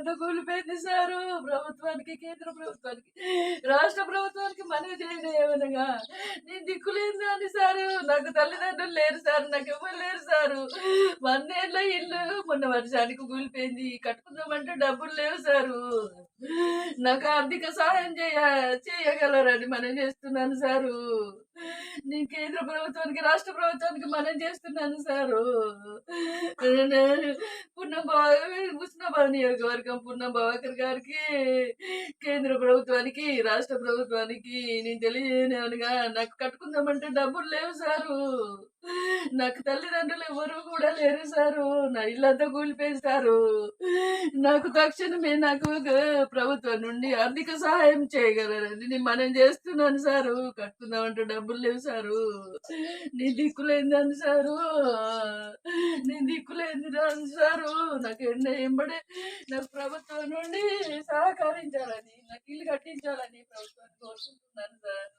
ఇల్లంతా కూలిపోయింది సారు ప్రభుత్వానికి కేంద్ర ప్రభుత్వానికి రాష్ట్ర ప్రభుత్వానికి మనవి ఏమనగా నేను దిక్కులేదు అని సారు. నాకు తల్లిదండ్రులు లేరు సార్ నాకు ఎవరు లేరు సారు. వందేళ్ళ ఇల్లు మొన్న వర్షానికి కూలిపోయింది. కట్టుకుందామంటే డబ్బులు లేవు సారు. నాకు ఆర్థిక సహాయం చేయ చేయగలరని మనం చేస్తున్నాను సారు. నేను కేంద్ర ప్రభుత్వానికి రాష్ట్ర ప్రభుత్వానికి మనం చేస్తున్నాను సారు. నేను పున్నం నియోజకవర్గం పున్నం భవాకర్ గారికి కేంద్ర ప్రభుత్వానికి రాష్ట్ర ప్రభుత్వానికి నేను తెలియనివనుగా నాకు కట్టుకుందామంటే డబ్బులు లేవు సారు. నాకు తల్లిదండ్రులు ఎవరు కూడా లేరు సారు. నా ఇల్లంతా కూలిపోయిస్తారు నాకు తక్షణమే నాకు ప్రభుత్వం నుండి ఆర్థిక సహాయం చేయగలరని నేను మనం చేస్తున్నాను సారు కట్టుకుందామంటే డబ్బులు లేవు సారు. నీ దిక్కులేందని సారు. నీ దిక్కులేంది సారు. నాకు ఎండ ఎంబడే నాకు ప్రభుత్వం నుండి సహకరించాలని నాకు ఇల్లు కట్టించాలని ప్రభుత్వాన్ని కోరుకుంటున్నాను సారు.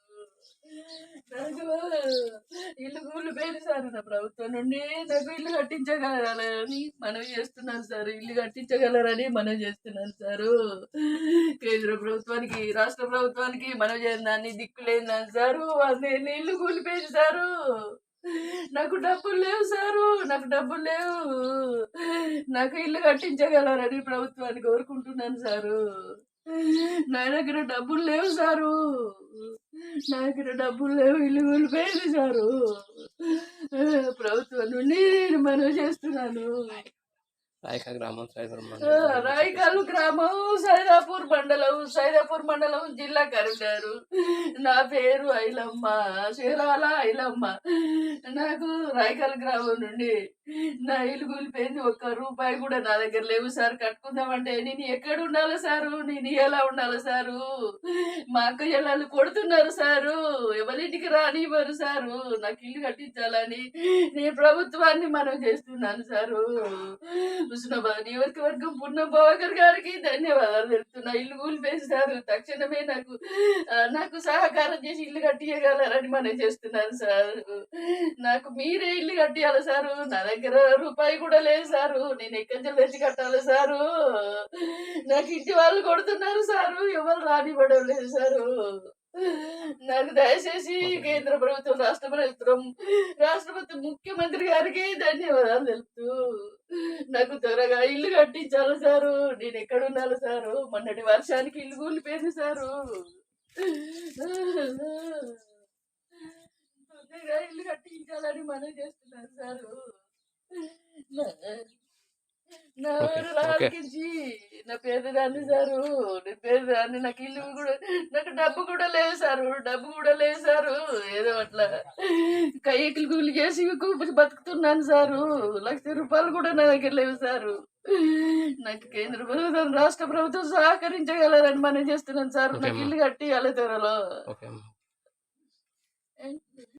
నాకు ఇల్లు కూలి పేరు సార్ నా ప్రభుత్వం నుండి. నాకు ఇల్లు కట్టించగలరని మనవి చేస్తున్నాను సార్. ఇల్లు కట్టించగలరని మనం చేస్తున్నాను సారు. కేంద్ర ప్రభుత్వానికి రాష్ట్ర ప్రభుత్వానికి మనం చేయాలని దిక్కు లేదని సారు. అదే ఇల్లు కూలిపోయింది సారు? నాకు డబ్బులు లేవు సారు. నాకు డబ్బులు లేవు. నాకు ఇల్లు కట్టించగలరని ప్రభుత్వాన్ని కోరుకుంటున్నాను సారు. నా దగ్గర డబ్బులు లేవు సారు. నా దగ్గర డబ్బులు లేవు ఇల్లు కూలిపోయింది సారు. ప్రభుత్వం నుండి నేను మనవి చేస్తున్నాను. రాయక గ్రామం సైదురం మండలం. రాయికాలు గ్రామం సైదాపూర్ మండలం సైదాపూర్ మండలం జిల్లా కరీంనగర్. నా పేరు ఐలమ్మ చీరాల ఐలమ్మ. నాకు రాయికాలు గ్రామం నుండి నా ఇల్లు కూలిపోయింది. ఒక్క రూపాయి కూడా నా దగ్గర లేవు సార్. కట్టుకుందామంటే నేను ఎక్కడ ఉండాలి సారు? నేను ఎలా ఉండాలి సారు? మా అక్క ఎల్లాలు కొడుతున్నారు సారు. ఎవరింటికి రానివ్వరు సారు. నాకు ఇల్లు కట్టించాలని నేను ప్రభుత్వాన్ని మనం చేస్తున్నాను సారు. హుస్నాబాద్ నియోజకవర్గం పున్నం బావకర్ గారికి ధన్యవాదాలు తెలుపుతున్నా. ఇల్లు కూలిపేస్తారు తక్షణమే నాకు నాకు సహకారం చేసి ఇల్లు కట్టియగలరని మనం చేస్తున్నాను సార్. నాకు మీరే ఇల్లు కట్టియాలి సారు. నా దగ్గర రూపాయి కూడా లేదు సారు. నేను ఎక్కడి నుంచి తెచ్చి కట్టాలి సారు. నాకు ఇంటి వాళ్ళు కొడుతున్నారు సారు. ఎవరు రానివ్వడం లేదు సారు. నాకు దయచేసి కేంద్ర ప్రభుత్వం రాష్ట్ర ప్రభుత్వం రాష్ట్రపతి ముఖ్యమంత్రి గారికి ధన్యవాదాలు తెలుపుతూ నాకు త్వరగా ఇల్లు కట్టించాలి సారు. నేను ఎక్కడ ఉండాలి సారు? మొన్నటి వర్షానికి ఇల్లు కూలిపోయింది సారు. తొందరగా ఇల్లు కట్టించాలని మనం చేస్తున్నాను సారు. నా- నా నా పేదదాన్ని సారు నేను పేదదాన్ని నాకు ఇల్లు కూడా నాకు డబ్బు కూడా లేదు సారు డబ్బు కూడా లేదు సారు. ఏదో అట్లా కైకిలు కూలి చేసి బతుకుతున్నాను సారు. లక్ష రూపాయలు కూడా నా దగ్గర లేవు సారు. నాకు కేంద్ర ప్రభుత్వం రాష్ట్ర ప్రభుత్వం సహకరించగలరని మనం చేస్తున్నాను సార్. నాకు. ఇల్లు కట్టి త్వరలో. ఓకే అమ్మా.